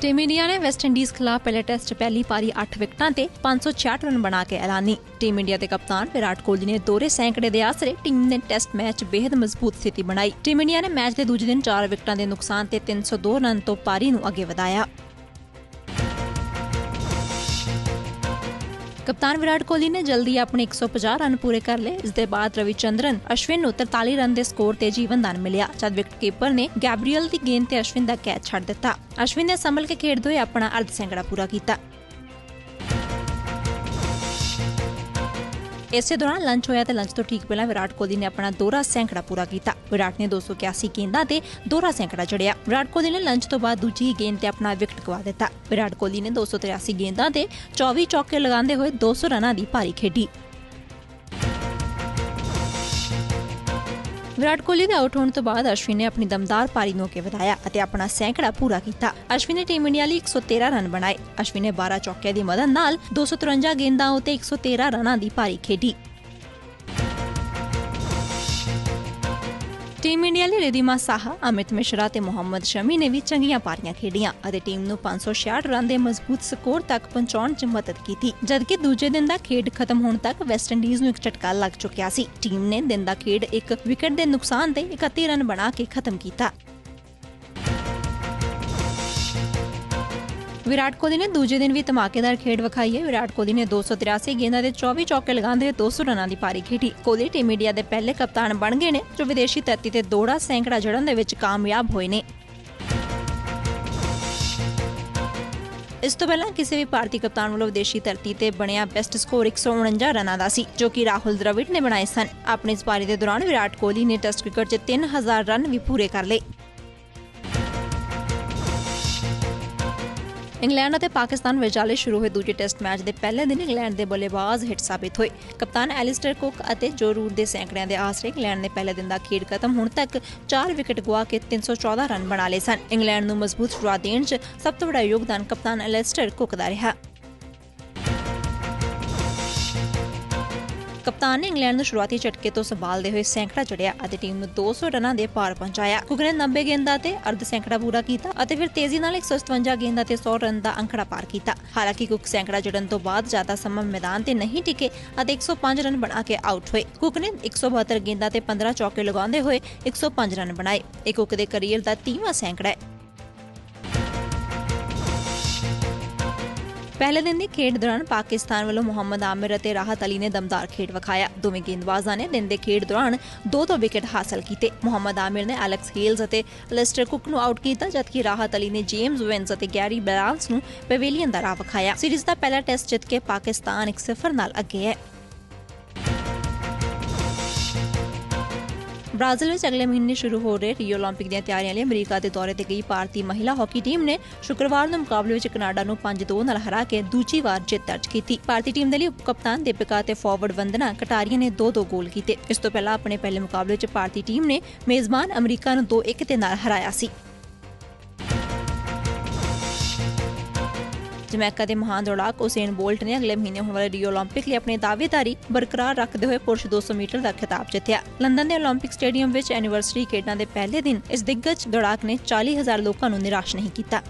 Team India ਨੇ West Indies ਖਿਲਾਫ ਪਹਿਲੇ ਟੈਸਟ ਪਹਿਲੀ ਪਾਰੀ 8 ਵਿਕਟਾਂ ਤੇ 566 ਰਨ ਬਣਾ ਕੇ ਐਲਾਨੀ। ਟੀਮ ਇੰਡੀਆ ਦੇ ਕਪਤਾਨ ਵਿਰਾਟ ਕੋਹਲੀ ਨੇ ਦੋਹਰੇ ਸੈਂਕੜੇ ਦੇ ਆਸਰੇ ਟੀਮ ਨੇ ਟੈਸਟ ਮੈਚ ਬੇहद ਮਜ਼ਬੂਤ ਸਥਿਤੀ ਬਣਾਈ। ਟੀਮ ਇੰਡੀਆ ਨੇ ਮੈਚ ਦੇ ਦੂਜੇ ਦਿਨ 4 ਵਿਕਟਾਂ ਦੇ ਨੁਕਸਾਨ ਤੇ 302 ਰਨ ਤੋਂ ਪਾਰੀ ਨੂੰ ਅੱਗੇ ਵਧਾਇਆ। ਕਪਤਾਨ ਵਿਰਾਟ ਕੋਹਲੀ ਨੇ ਜਲਦੀ ਆਪਣੇ 150 ਰਨ ਪੂਰੇ ਕਰ ਲਏ। ਇਸ ਦੇ ਬਾਅਦ ਰਵਿਚੰਦਰਨ ਅਸ਼ਵਿਨ ਨੂੰ 43 ਰਨ ਦੇ ਸਕੋਰ ਤੇ ਜੀਵਨਦਾਨ ਮਿਲਿਆ, ਜਦ ਵਿਕਟਕੀਪਰ ਨੇ ਗੈਬਰੀਅਲ ਦੀ ਗੇਂਦ ਤੇ ਅਸ਼ਵਿਨ ਦਾ ਕੈਚ ਛੱਡ ਦਿੱਤਾ। ਅਸ਼ਵਿਨ ਨੇ ਸੰਭਲ ਕੇ ਖੇਡਦੇ ਹੋਏ ਆਪਣਾ ਅਰਧ ਸੈਂਕੜਾ ਪੂਰਾ ਕੀਤਾ। ਇਸੇ ਦੌਰਾਨ ਲੰਚ ਹੋਇਆ ਤੇ ਲੰਚ ਤੋਂ ਠੀਕ ਪਹਿਲਾਂ ਵਿਰਾਟ ਕੋਹਲੀ ਨੇ ਆਪਣਾ ਦੋਹਰਾ ਸੈਂਕੜਾ ਪੂਰਾ ਕੀਤਾ। ਵਿਰਾਟ ਨੇ 281 ਗੇਂਦਾਂ ਤੇ ਦੋਹਰਾ ਸੈਂਕੜਾ ਜੜਿਆ। ਵਿਰਾਟ ਕੋਹਲੀ ਨੇ ਲੰਚ ਤੋਂ ਬਾਅਦ ਦੂਜੀ ਗੇਂਦ ਤੇ ਆਪਣਾ ਵਿਕਟ ਗਵਾ ਦਿੱਤਾ। ਵਿਰਾਟ ਕੋਹਲੀ ਨੇ 283 ਗੇਂਦਾਂ ਤੇ 24 ਚੌਕੇ ਲਗਾਉਂਦੇ ਹੋਏ 200 ਰਨਾਂ ਦੀ ਪਾਰੀ ਖੇਡੀ। ਵਿਰਾਟ ਕੋਹਲੀ ਦੇ ਆਊਟ ਹੋਣ ਤੋਂ ਬਾਅਦ ਅਸ਼ਵਿਨ ਨੇ ਆਪਣੀ ਦਮਦਾਰ ਪਾਰੀ ਨੂੰ ਅੱਗੇ ਵਧਾਇਆ ਅਤੇ ਆਪਣਾ ਸੈਂਕੜਾ ਪੂਰਾ ਕੀਤਾ। ਅਸ਼ਵਿਨ ਨੇ ਟੀਮ ਇੰਡੀਆ ਲਈ 113 ਰਨ ਬਣਾਏ। ਅਸ਼ਵਿਨ ਨੇ 12 ਚੌਕਿਆਂ ਦੀ ਮਦਦ ਨਾਲ 253 ਗੇਂਦਾਂ ਉਤੇ 113 ਰਨਾਂ ਦੀ ਪਾਰੀ ਖੇਡੀ। ਟੀਮ ਇੰਡੀਆ ਲਈ ਰਿਧਿਮਾ ਸਾਹਾ, ਅਮਿਤ ਮਿਸ਼ਰਾ ਤੇ ਮੁਹੰਮਦ ਸ਼ਮੀ ਨੇ ਵੀ ਚੰਗੀਆਂ ਪਾਰੀਆਂ ਖੇਡੀਆਂ ਅਤੇ ਟੀਮ ਨੂੰ 566 ਰਨ ਦੇ ਮਜ਼ਬੂਤ ਸਕੋਰ ਤੱਕ ਪਹੁੰਚਾਉਣ 'ਚ ਮਦਦ ਕੀਤੀ, ਜਦਕਿ ਦੂਜੇ ਦਿਨ ਦਾ ਖੇਡ ਖਤਮ ਹੋਣ ਤੱਕ ਵੈਸਟ ਇੰਡੀਜ਼ ਨੂੰ ਇੱਕ ਝਟਕਾ ਲੱਗ ਚੁੱਕਿਆ ਸੀ। ਟੀਮ ਨੇ ਦਿਨ ਦਾ ਖੇਡ ਇੱਕ ਵਿਕਟ ਦੇ ਨੁਕਸਾਨ ਤੇ 31 ਰਨ ਬਣਾ ਕੇ ਖਤਮ ਕੀਤਾ। ਵਿਰਾਟ ਕੋਹਲੀ ਨੇ ਦੂਜੇ ਦਿਨ ਵੀ ਧਮਾਕੇਦਾਰ ਖੇਡ ਵਿਖਾਈ ਹੈ। ਵਿਰਾਟ ਕੋਹਲੀ ਨੇ 283 ਗੇਂਦਾਂ ਦੇ 24 ਚੌਕੇ ਲਗਾਉਂਦੇ 200 ਰਨਾਂ ਦੀ ਪਾਰੀ ਖੇਡੀ। ਕੋਹਲੀ ਟੀਮ ਇੰਡੀਆ ਦੇ ਪਹਿਲੇ ਕਪਤਾਨ ਬਣ ਗਏ ਨੇ, ਜੋ ਵਿਦੇਸ਼ੀ ਧਰਤੀ ਤੇ ਦੋੜਾ ਸੈਂਕੜਾ ਜੜਨ ਦੇ ਵਿੱਚ ਕਾਮਯਾਬ ਹੋਏ ਨੇ। ਇਸ ਤੋਂ ਪਹਿਲਾਂ ਕਿਸੇ ਵੀ ਭਾਰਤੀ ਕਪਤਾਨ ਵੱਲੋਂ ਵਿਦੇਸ਼ੀ ਧਰਤੀ ਤੇ ਬਣਿਆ ਬੈਸਟ ਸਕੋਰ 149 ਰਨਾਂ ਦਾ ਸੀ, ਜੋ ਕਿ ਰਾਹੁਲ ਦ੍ਰਵਿੜ ਨੇ ਬਣਾਏ ਸਨ। ਆਪਣੀ ਇਸ ਪਾਰੀ ਦੇ ਦੌਰਾਨ ਵਿਰਾਟ ਕੋਹਲੀ ਨੇ ਟੈਸਟ ਕ੍ਰਿਕਟ 'ਚ 3000 ਰਨ ਵੀ ਪੂਰੇ ਕਰ ਲਏ। ਇੰਗਲੈਂਡ ਅਤੇ ਪਾਕਿਸਤਾਨ ਵਿਚਾਲੇ ਸ਼ੁਰੂ ਹੋਏ ਦੂਜੇ ਟੈਸਟ ਮੈਚ ਦੇ ਪਹਿਲੇ ਦਿਨ ਇੰਗਲੈਂਡ ਦੇ ਬੱਲੇਬਾਜ਼ ਹਿੱਟ ਸਾਬਿਤ ਹੋਏ। ਕਪਤਾਨ ਐਲਿਸਟਰ ਕੁੱਕ ਅਤੇ ਜੋ ਰੂਟ ਦੇ ਸੈਂਕੜਿਆਂ ਦੇ ਆਸਰੇ ਇੰਗਲੈਂਡ ਨੇ ਪਹਿਲੇ ਦਿਨ ਦਾ ਖੇਡ ਖਤਮ, ਹੋਣ ਤੱਕ 4 ਵਿਕਟ ਗਵਾ ਕੇ 314 ਰਨ ਬਣਾ ਲਏ ਸਨ। ਇੰਗਲੈਂਡ ਨੂੰ ਮਜ਼ਬੂਤ ਸ਼ੁਰੂਆਤ ਦੇਣ 'ਚ ਸਭ ਤੋਂ ਵੱਡਾ ਯੋਗਦਾਨ ਕਪਤਾਨ ਐਲਿਸਟਰ ਕੁੱਕ ਦਾ ਰਿਹਾ। ਕਪਤਾਨ ਨੇ ਇੰਗਲੈਂਡ ਨੂੰ ਸ਼ੁਰੂਆਤੀ ਝਟਕੇ ਤੋਂ ਸੰਭਾਲਦੇ ਹੋਏ ਸੈਂਕੜਾ ਚੜਿਆ ਅਤੇ ਟੀਮ ਨੂੰ 200 ਰਨਾਂ ਦੇ ਪਾਰ ਪਹੁੰਚਾਇਆ। ਕੁਕ ਨੇ 90 ਗੇਂਦਾਂ ਤੇ ਅਰਧ ਸੈਂਕੜਾ ਪੂਰਾ ਕੀਤਾ ਅਤੇ ਫਿਰ ਤੇਜ਼ੀ ਨਾਲ 157 ਗੇਂਦਾਂ ਤੇ 100 ਰਨ ਦਾ ਅੰਕੜਾ ਪਾਰ ਕੀਤਾ। ਹਾਲਾਂਕਿ ਕੁਕ ਸੈਂਕੜਾ ਜੜਨ ਤੋਂ ਬਾਅਦ ਜ਼ਿਆਦਾ ਸਮਾਂ ਮੈਦਾਨ ਤੇ ਨਹੀਂ ਟਿਕੇ ਅਤੇ 105 ਰਨ ਬਣਾ ਕੇ ਆਊਟ ਹੋਏ। ਕੁਕ ਨੇ 172 ਗੇਂਦਾਂ ਤੇ 15 ਚੌਕੇ ਲਗਾਉਂਦੇ ਹੋਏ 105 ਰਨ ਬਣਾਏ। ਇਹ ਕੁਕ ਦੇ ਕਰੀਅਰ ਦਾ 30ਵਾਂ ਸੈਂਕੜਾ ਹੈ। ਪਹਿਲੇ ਦਿਨ ਦੀ ਖੇਡ ਦੌਰਾਨ ਪਾਕਿਸਤਾਨ ਵੱਲੋਂ ਮੁਹੰਮਦ ਆਮਿਰ ਅਤੇ ਰਾਹਤ ਅਲੀ ਨੇ ਦਮਦਾਰ ਖੇਡ ਵਿਖਾਇਆ। ਦੋਵੇਂ ਗੇਂਦਬਾਜ਼ਾਂ ਨੇ ਦਿਨ ਦੇ ਖੇਡ ਦੌਰਾਨ ਦੋ ਦੋ ਵਿਕਟ ਹਾਸਲ ਕੀਤੇ। ਮੁਹੰਮਦ ਆਮਿਰ ਨੇ ਐਲੈਕਸ ਹੇਲਜ਼ ਅਤੇ ਲੈਸਟਰ ਕੁੱਕ ਨੂੰ ਆਊਟ ਕੀਤਾ, ਜਦਕਿ ਰਾਹਤ ਅਲੀ ਨੇ ਜੇਮਸ ਵਿੰਸ ਅਤੇ ਗੈਰੀ ਬੈਲਾਂਸ ਨੂੰ ਪਵੇਲੀਅਨ ਦਾ ਰਾਹ ਵਿਖਾਇਆ। ਸੀਰੀਜ਼ ਦਾ ਪਹਿਲਾ ਟੈਸਟ ਜਿੱਤ ਕੇ ਪਾਕਿਸਤਾਨ 1-0 ਨਾਲ ਅੱਗੇ ਹੈ। ਬ੍ਰਾਜ਼ੀਲ ਵਿੱਚ ਅਗਲੇ ਮਹੀਨੇ ਸ਼ੁਰੂ ਹੋ ਰਹੇ ਰੀਓ 올림픽 ਦੀਆਂ ਤਿਆਰੀਆਂ ਲਈ ਅਮਰੀਕਾ ਦੇ ਦੌਰੇ ਤੇ ਗਈ ਭਾਰਤੀ ਮਹਿਲਾ ਹਾਕੀ ਟੀਮ ਨੇ ਸ਼ੁੱਕਰਵਾਰ ਨੂੰ ਮੁਕਾਬਲੇ ਵਿੱਚ ਕੈਨੇਡਾ ਨੂੰ 5-2 ਨਾਲ ਹਰਾ ਕੇ ਦੂਜੀ ਵਾਰ ਜਿੱਤ ਦਰਜ ਕੀਤੀ ਭਾਰਤੀ ਟੀਮ ਦੇ ਲਈ ਉਪ ਕਪਤਾਨ ਦੀਪਿਕਾ ਤੇ ਫਾਰਵਰਡ ਵੰਦਨਾ ਕਟਾਰੀਆ ਨੇ 2-2 ਗੋਲ ਕੀਤੇ ਇਸ ਤੋਂ ਪਹਿਲਾਂ ਆਪਣੇ ਪਹਿਲੇ ਮੁਕਾਬਲੇ ਵਿੱਚ ਭਾਰਤੀ ਟੀਮ ਨੇ ਮੇਜ਼ਬਾਨ ਅਮਰੀਕਾ ਨੂੰ 2-1 ਦੇ ਨਾਲ ਹਰਾਇਆ ਸੀ ਜਮੈਕਾ ਦੇ ਮਹਾਨ ਦੌੜਾਕ ਉਸੇਨ ਬੋਲਟ ਨੇ ਅਗਲੇ ਮਹੀਨੇ ਹੋਣ ਵਾਲੇ ਰੀਓ 올림픽 ਲਈ ਆਪਣੀ ਦਾਅਵੇਦਾਰੀ ਬਰਕਰਾਰ ਰੱਖਦੇ ਹੋਏ ਪੁਰਸ਼ 200 ਮੀਟਰ ਦਾ ਖਿਤਾਬ ਜਿੱਤਿਆ ਲੰਡਨ ਦੇ 올림픽 ਸਟੇਡੀਅਮ ਵਿੱਚ ਐਨੀਵਰਸਰੀ ਖੇਡਾਂ ਦੇ ਪਹਿਲੇ ਦਿਨ ਇਸ ਦਿੱਗਜ ਦੌੜਾਕ ਨੇ 40000 ਲੋਕਾਂ ਨੂੰ ਨਿਰਾਸ਼ ਨਹੀਂ ਕੀਤਾ